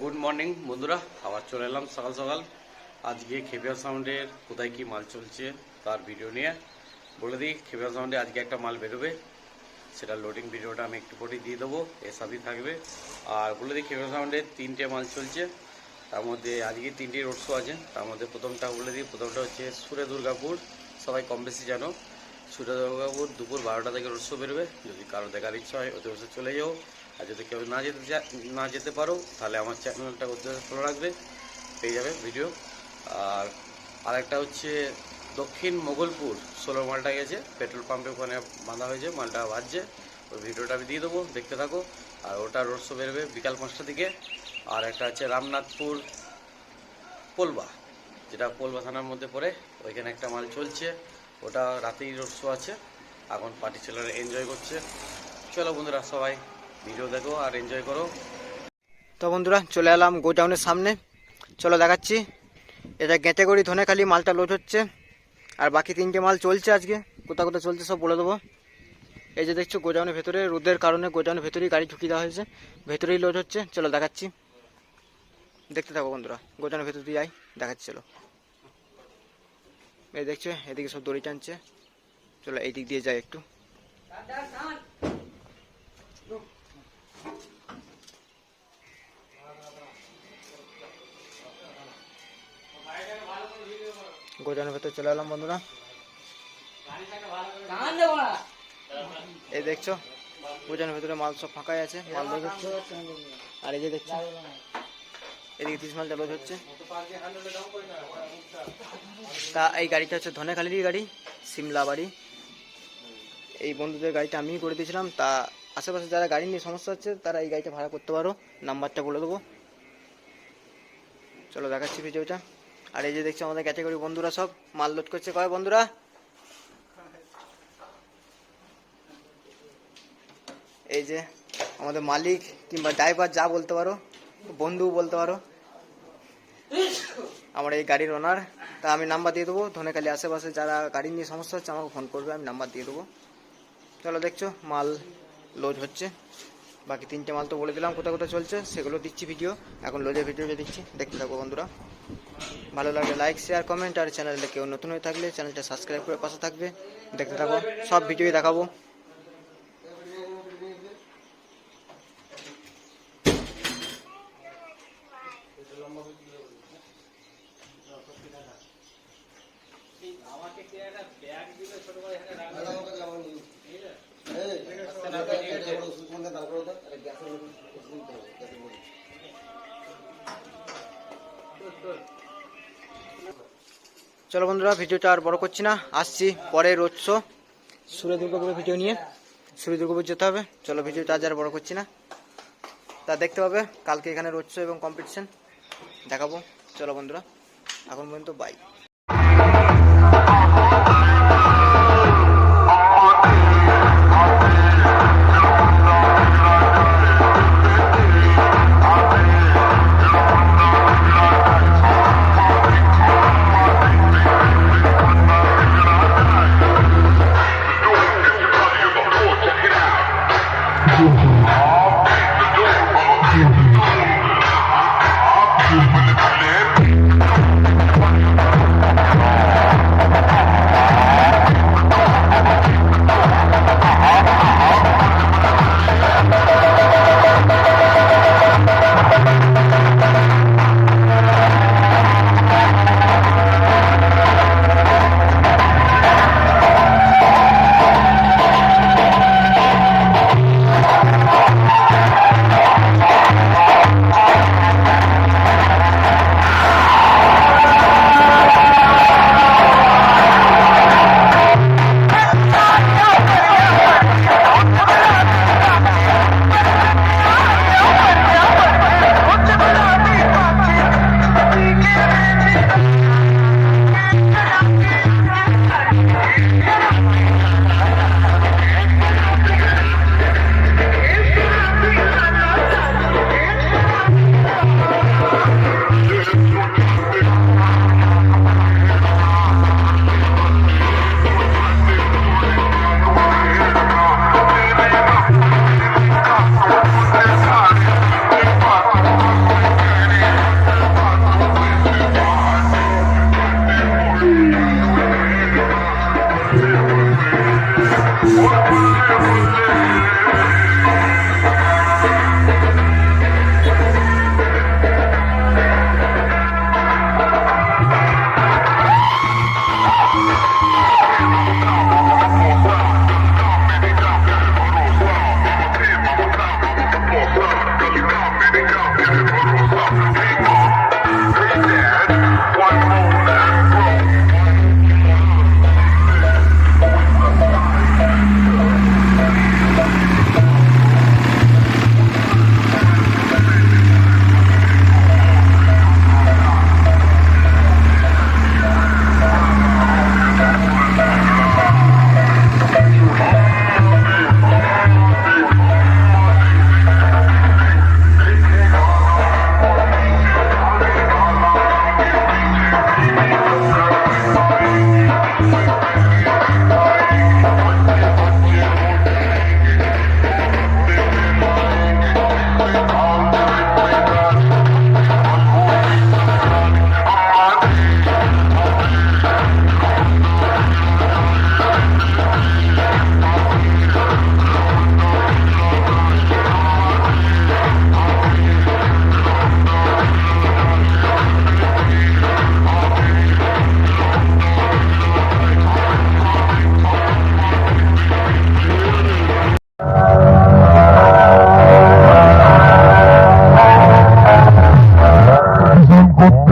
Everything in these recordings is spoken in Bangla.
গুড মর্নিং বন্ধুরা। আবার চলে এলাম সকাল সকাল। আজকে খেপিয়া সাউন্ডের কোথায় কি মাল চলছে তার ভিডিও নিয়ে। বলে দিই, খেপিয়া সাউন্ডে আজকে একটা মাল বেরোবে। সেটা লোডিং ভিডিওটা আমি একটু পরেই দিয়ে দেবো। এসবই থাকবে। আর বলে দিই, খেপিয়া সাউন্ডে তিনটে মাল চলছে। তার মধ্যে আজকে তিনটে রোড শো আছে। তার মধ্যে প্রথমটা বলে দিই, প্রথমটা হচ্ছে সুরে দুর্গাপুর। সবাই কম বেশি জানো। সুরে দুর্গাপুর দুপুর বারোটা থেকে রোড শো বেরোবে। যদি কারও দেখার ইচ্ছা হয় বসে চলে যাও। আর যদি কেউ না যেতে না যেতে পারো, তাহলে আমার চ্যানেলটা ওতে ফলো রাখবে, পেয়ে যাবে ভিডিও। আর আরেকটা হচ্ছে দক্ষিণ মোগলপুর ষোলো মালটা গেছে, পেট্রোল পাম্পে ওখানে বাঁধা হয়েছে, মালটা বাজছে। ওই ভিডিওটা আমি দিয়ে দেবো, দেখতে থাকো। আর ওটা রোড শো বেরোবে বিকাল পাঁচটা দিকে আর একটা হচ্ছে রামনাথপুর পোলবা, যেটা পোলবা থানার মধ্যে পড়ে, ওইখানে একটা মাল চলছে। ওটা রাতেই রোড শো আছে, এখন পার্টি ছেলেরা এনজয় করছে। চলো বন্ধুরা, সবাই ভিডিও দেখো আর এনজয় করো। তো বন্ধুরা, চলে এলাম গোডাউনের সামনে। চলো দেখাচ্ছি। এটা গেঁটেগড়ি ধনেখালি, মালটা লোড হচ্ছে। আর বাকি তিনটে মাল চলছে আজকে। কোথা কোথা চলছে সব বলে দেবো। এই যে দেখছ, গোডাউনের ভেতরে, রোদের কারণে গোডাউনের ভেতরেই গাড়ি ঢুকিয়ে দেওয়া হয়েছে। ভেতরেই লোড হচ্ছে। চলো দেখাচ্ছি। দেখতে থাকো বন্ধুরা। গোডাউনের ভেতর দিয়ে যাই দেখাচ্ছি, চলো। এই দেখছ, এদিকে সব দড়ি টানছে। চলো এই দিক দিয়ে যাই একটু। গোডাউনের ভেতর চলে এলাম বন্ধুরা। এই দেখছ গোডাউনের ভেতরে মাল সব ফাঁকাই আছে, মাল হচ্ছে। আর এই যে দেখছ, এদিকে তিরিশ মালটা লোড হচ্ছে। তা এই গাড়িটা হচ্ছে ধনেখালিরই গাড়ি, সিমলা বাড়ি। এই বন্ধুদের গাড়িটা আমিই করে দিয়েছিলাম, তা আশেপাশে যারা গাড়ি নিয়ে সমস্যা হচ্ছে, তারা এই গাড়িটা ভাড়া করতে পারো। নাম্বারটা বলে দেবো। চলো দেখাচ্ছি ভিডিওটা। আর এই যে দেখছ আমাদের ক্যাটাগরি বন্ধুরা সব, মাল লোড করছে কয় বন্ধুরা? এই যে আমাদের মালিক কিংবা ড্রাইভার যা বলতে পারো বন্ধু বলতে পারো। আমার এই গাড়ির ওনার তা আমি নাম্বার দিয়ে দেবো। ধনেখালি আশেপাশে যারা গাড়ি নিয়ে সমস্যা হচ্ছে, আমাকে ফোন করবে, আমি নাম্বার দিয়ে দেবো। চলো দেখছ, মাল লোড হচ্ছে। বাকি তিনটে মাল তো বলে দিলাম কোথায় কোথায় চলছে, সেগুলো দিচ্ছি ভিডিও এখন লোডের ভিডিও দিচ্ছি দেখতে থাকো বন্ধুরা। ভালো লাগলে লাইক শেয়ার কমেন্ট আর চ্যানেলে কেউ নতুন হয়ে থাকলে চ্যানেলটা সাবস্ক্রাইব করে পাশে থাকবে। দেখতে থাকো, সব ভিডিওই দেখাবো। চলো বন্ধুরা, ভিডিওটা আর বড় করছি না। আসছি পরে রোজ শো। সুরে দুর্গাপুরের ভিডিও নিয়ে। সুরে দুর্গাপুর যেতে হবে। চলো ভিডিওটা আজ আর বড় করছি না। তা দেখতে পাবে, কালকে এখানে রোজ শো এবং কম্পিটিশন দেখাবো। চলো বন্ধুরা, এখন পর্যন্ত বাই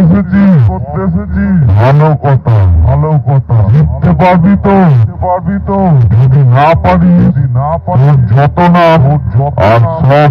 এসেছি করতে ভালো কথা ভালো কথা। জিততে পারবি তো। পারবি তো। যদি না পারি যদি না পারি যত না আর সব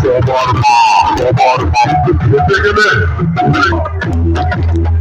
Kabarma, kabarma. Kabarma.